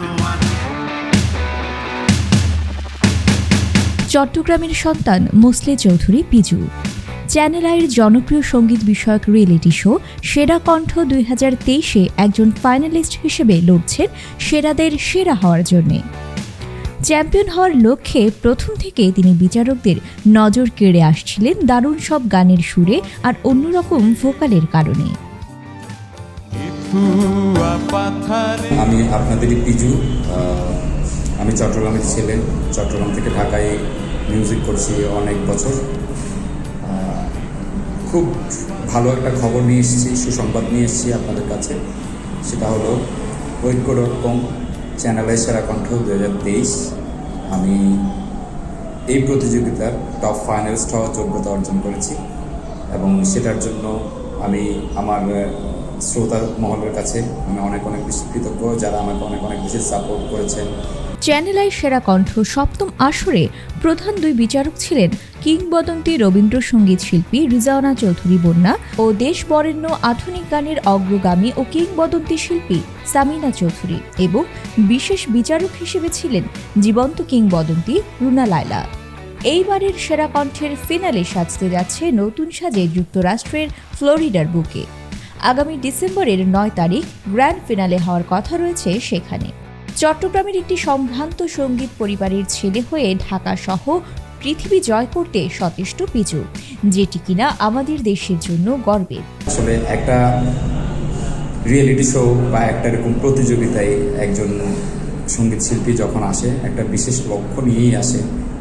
তোমার চট্টগ্রামের সন্তান মোসলে চৌধুরী, পিজু। চ্যানেল আইয়ের জনপ্রিয় সংগীত বিষয়ক রিয়েলিটি শো সেরা কণ্ঠ দুই হাজার তেইশে একজন ফাইনালিস্ট হিসেবে লড়ছেন সেরাদের সেরা হওয়ার জন্যে। চ্যাম্পিয়ন হওয়ার লক্ষ্যে প্রথম থেকে তিনি বিচারকদের নজর কেড়ে আসছিলেন দারুণ সব গানের সুরে আর অন্যরকম ভোকালের কারণে। আমি আপনাদেরই পিজু আমি চট্টগ্রামের ছেলে। চট্টগ্রাম থেকে ঢাকায় মিউজিক করছি অনেক বছর। খুব ভালো একটা খবর নিয়ে এসেছি সুসংবাদ নিয়ে এসেছি আপনাদের কাছে। সেটা হলো ঐক্য ডট কম। চ্যানেলের সেরা কণ্ঠ দু হাজার তেইশ। আমি এই প্রতিযোগিতার টপ ফাইনালিস্ট হওয়ার যোগ্যতা অর্জন করেছি এবং সেটার জন্য আমি আমার শ্রোতা মহলের কাছে আমি অনেক অনেক বেশি কৃতজ্ঞ, যারা আমাকে অনেক অনেক বেশি সাপোর্ট করেছেন। চ্যানেল আই সেরা কণ্ঠ সপ্তম আসরে প্রধান দুই বিচারক ছিলেন কিংবদন্তি রবীন্দ্রসঙ্গীত শিল্পী রিজাওনা চৌধুরী বন্যা ও দেশ বরেণ্য আধুনিক গানের অগ্রগামী ও কিংবদন্তি শিল্পী সামিনা চৌধুরী এবং বিশেষ বিচারক হিসেবে ছিলেন জীবন্ত কিংবদন্তি রুনা লায়লা। এইবারের সেরা কণ্ঠের ফিনালে সাজতে যাচ্ছে নতুন সাজে যুক্তরাষ্ট্রের ফ্লোরিডার বুকে। আগামী ডিসেম্বরের নয় তারিখ গ্র্যান্ড ফিনালে হওয়ার কথা রয়েছে সেখানে। চট্টগ্রামের একটি সম্ভ্রান্ত সংগীত পরিবারের ছেলে হয়ে ঢাকা সহ পৃথিবী জয় করতে সচেষ্ট পিজু যেটি কিনা আমাদের দেশের জন্য গর্বের। আসলে একটা রিয়েলিটি শো বা একটা এরকম প্রতিযোগিতায় একজন সংগীত শিল্পী যখন আসে, একটা বিশেষ লক্ষ্য নিয়েই আসে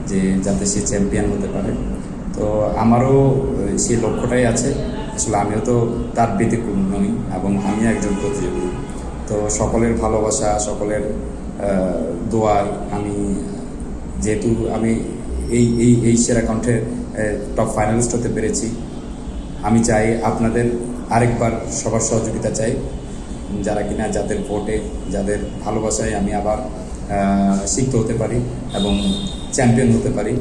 যে যাতে সে চ্যাম্পিয়ন হতে পারে। তো আমারও সেই লক্ষ্যটাই আছে। আসলে আমিও তো তার ব্যতিক্রম নই এবং আমি একজন প্রতিযোগী। তো সকলের ভালোবাসা, সকলের দোয়ায় আমি যেহেতু আমি এই এই এই সেরা কণ্ঠে টপ ফাইনালিস্ট হতে পেরেছি, আমি চাই আপনাদের আরেকবার সবার সহযোগিতা চাই। যারা কিনা যাদের ভোটে, যাদের ভালোবাসায় আমি আবার সিক্ত হতে পারি এবং চ্যাম্পিয়ন হতে পারি।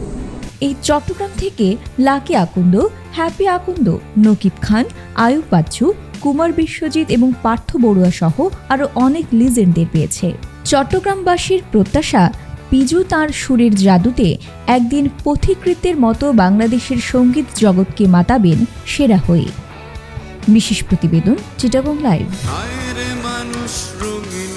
এই চট্টগ্রাম থেকে লাকি আকুন্দ, হ্যাপি আকুন্দ, নকিব খান, আয়ুব বাচ্চু, কুমার বিশ্বজিৎ এবং পার্থ বড়ুয়া সহ আরও অনেক লিজেন্ডদের পেয়েছে। চট্টগ্রামবাসীর প্রত্যাশা, পিজু তার সুরের জাদুতে একদিন পথিকৃতের মতো বাংলাদেশের সংগীত জগৎকে মাতাবেন সেরা হয়ে। বিশেষ প্রতিবেদন, চিটাগং লাইভ। মানুষ, রঙিন